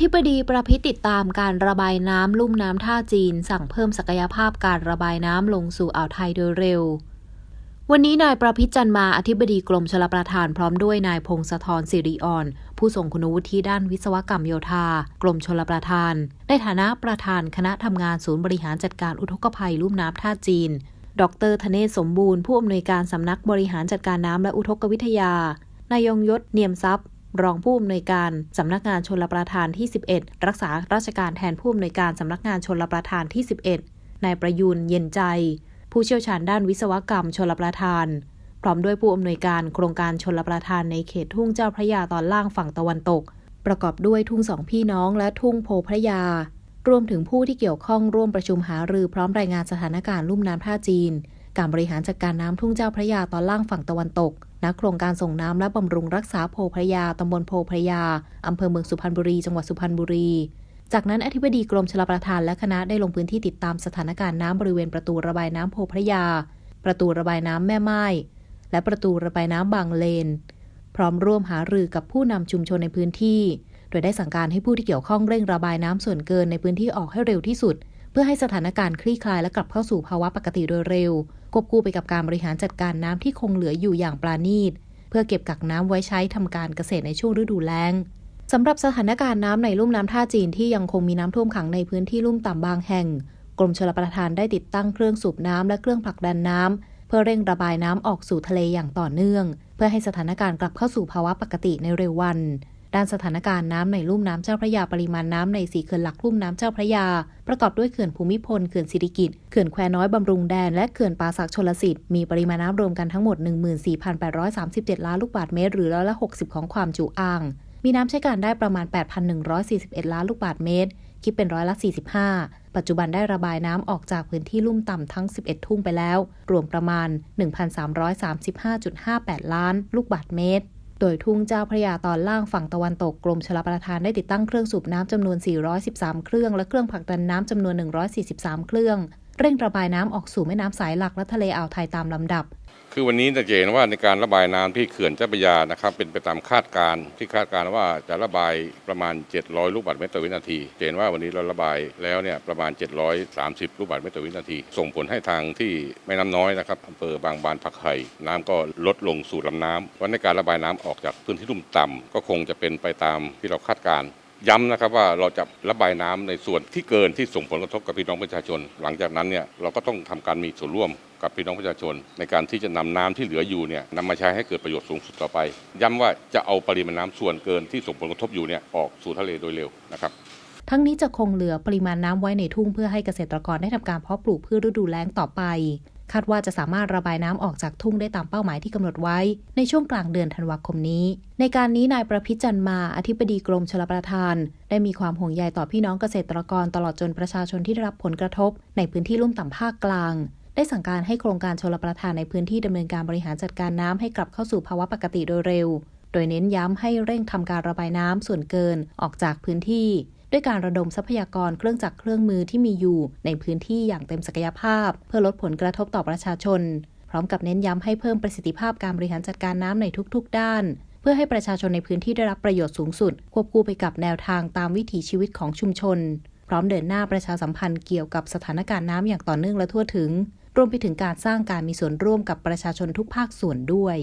ธิบดีประพิษติดตามการระบายน้ำลุ่มน้ำท่าจีน สั่งเพิ่มศักยภาพการระบายน้ำลงสู่อ่าวไทยโดยเร็ว วันนี้นายประพิษจันมาอธิบดีกรมชลประทานพร้อมด้วยนายพงศธรสิริอ่อน ผู้ทรงคุณวุฒิด้านวิศวกรรมโยธา กรมชลประทาน ในฐานะประธานคณะทำงานศูนย์บริหารจัดการอุทกภัยลุ่มน้ำท่าจีน ดรธเนศสมบูรณ์ผู้อำนวยการสำนักบริหารจัดการน้ำและอุทกวิทยานายยงยศเนียมทรัพย์ รองผู้อำนวยการสำนักงานชนลประทานที่ 11 รักษาราชการแทนผู้อำนวยการสำนักงานชนลประทานที่ 11 นายประยูนเย็นใจ ผู้เชี่ยวชาญด้านวิศวกรรมชนลประทาน พร้อมด้วยผู้อำนวยการโครงการชนลประทานในเขตทุ่งเจ้าพระยาตอนล่างฝั่งตะวันตก ประกอบด้วยทุ่งสองพี่น้องและทุ่งโพพระยารวมถึงผู้ที่เกี่ยวข้องร่วมประชุมหารือพร้อมรายงานสถานการณ์ลุ่มน้ำท่าจีน การบริหารจัดการน้ำทุ่งเจ้าพระยาตอนล่างฝั่งตะวันตก ณโครงการส่งน้ำและบำรุงรักษาโพพระยาตำบลโพพระยาอำเภอเมืองสุพรรณบุรี จังหวัดสุพรรณบุรี จากนั้นอธิบดีกรมชลประทานและคณะได้ลงพื้นที่ติดตามสถานการณ์น้ำบริเวณประตูระบายน้ำโพพระยา ประตูระบายน้ำแม่ไม้และประตูระบายน้ำบางเลน พร้อมร่วมหารือกับผู้นำชุมชนในพื้นที่ โดยได้สั่งการให้ผู้ที่เกี่ยวข้องเร่งระบายน้ำส่วนเกินในพื้นที่ออกให้เร็วที่สุด เพื่อให้สถานการณ์คลี่คลายและกลับเข้าสู่ภาวะปกติโดยเร็ว ควบคู่ไปกับการบริหารจัดการน้ำที่คงเหลืออยู่อย่างปราณีต เพื่อเก็บกักน้ำไว้ใช้ทำการเกษตรในช่วงฤดูแล้งสำหรับสถานการณ์น้ำในลุ่มน้ำท่าจีนที่ยังคงมีน้ำท่วมขังในพื้นที่ลุ่มต่ำบางแห่ง กรมชลประทานได้ติดตั้งเครื่องสูบน้ำและเครื่องผลักดันน้ำเพื่อเร่งระบายน้ำออกสู่ทะเลอย่างต่อเนื่อง เพื่อให้สถานการณ์กลับเข้าสู่ภาวะปกติในเร็ววัน ด้านสถานการณ์น้ำในลุ่มน้ำเจ้าพระยาปริมาณน้ำในสี่เขื่อนหลักลุ่มน้ำเจ้าพระยา ประกอบด้วยเขื่อนภูมิพลเขื่อนสิริกิติ์เขื่อนแควน้อยบำรุงแดน และเขื่อนป่าสักชลสิทธิ์มีปริมาณน้ำรวมกันทั้งหมด 14,837 ล้านลูกบาศก์เมตร หรือร้อยละ 60 ของความจุอ่าง มีน้ำใช้การได้ประมาณ 8,141 ล้านลูกบาศก์เมตร คิดเป็นร้อยละ 45 ปัจจุบันได้ระบายน้ำออกจากพื้นที่ลุ่มต่ำทั้ง 11 ทุ่งไปแล้ว รวมประมาณ 1,335.58 ล้านลูกบาศก์เมตร โดยทุ่งเจ้าพระยาตอนล่างฝั่งตะวันตกกรมชลประทานได้ติดตั้งเครื่องสูบน้ำจำนวน 413 เครื่อง และเครื่องผลักดันน้ำจำนวน 143 เครื่อง เร่งระบายน้ำออกสู่แม่น้ำสายหลักและทะเลอ่าวไทยตามลำดับ คือวันนี้จะเห็นว่าในการระบายน้ำที่เขื่อนเจ้าพระยานะครับเป็นไปตามคาดการณ์ที่คาดการณ์ว่าจะระบายประมาณ 700 ลูกบาศก์เมตรต่อวินาทีเห็นว่าวันนี้เราระบายแล้วเนี่ยประมาณ 730 ลูกบาศก์เมตรต่อวินาที ส่งผลให้ทางที่แม่น้ำน้อยนะครับอำเภอบางบานผักไห่น้ำก็ลดลงสู่ลำน้ำวันในการระบายน้ำออกจากพื้นที่ลุ่มต่ำก็คงจะเป็นไปตามที่เราคาดการณ์ ย้ำนะครับว่าเราจะระบายน้ำในส่วนที่เกินที่ส่งผลกระทบกับพี่น้องประชาชน หลังจากนั้นเนี่ยเราก็ต้องทำการมีส่วนร่วมกับพี่น้องประชาชน ในการที่จะนำน้ำที่เหลืออยู่เนี่ยนำมาใช้ให้เกิดประโยชน์สูงสุดต่อไป ย้ำว่าจะเอาปริมาณน้ำส่วนเกินที่ส่งผลกระทบอยู่เนี่ยออกสู่ทะเลโดยเร็วนะครับทั้งนี้จะคงเหลือปริมาณน้ำไว้ในทุ่งเพื่อให้เกษตรกรได้ทำการเพาะปลูกพืชฤดูแล้งต่อไป คาดว่าจะสามารถระบายน้ำออกจากทุ่งได้ตามเป้าหมายที่กำหนดไว้ ในช่วงกลางเดือนธันวาคมนี้ ในการนี้นายประพิจันมาอธิบดีกรมชลประทาน ได้มีความห่วงใยต่อพี่น้องเกษตรกรตลอดจนประชาชนที่ได้รับผลกระทบ ในพื้นที่ลุ่มต่ำภาคกลาง ได้สั่งการให้โครงการชลประทานในพื้นที่ดำเนินการบริหารจัดการน้ำให้กลับเข้าสู่ภาวะปกติโดยเร็ว โดยเน้นย้ำให้เร่งทำการระบายน้ำส่วนเกินออกจากพื้นที่ ด้วยการระดมทรัพยากรเครื่องจักรเครื่องมือที่มีอยู่ ในพื้นที่อย่างเต็มศักยภาพ เพื่อลดผลกระทบต่อประชาชน พร้อมกับเน้นย้ำให้เพิ่มประสิทธิภาพการบริหารจัดการน้ำในทุกๆ ด้าน เพื่อให้ประชาชนในพื้นที่ได้รับประโยชน์สูงสุด ควบคู่ไปกับแนวทางตามวิถีชีวิตของชุมชน พร้อมเดินหน้าประชาสัมพันธ์เกี่ยวกับสถานการณ์น้ำอย่างต่อเนื่องและทั่วถึง รวมไปถึงการสร้างการมีส่วนร่วมกับประชาชนทุกภาคส่วนด้วย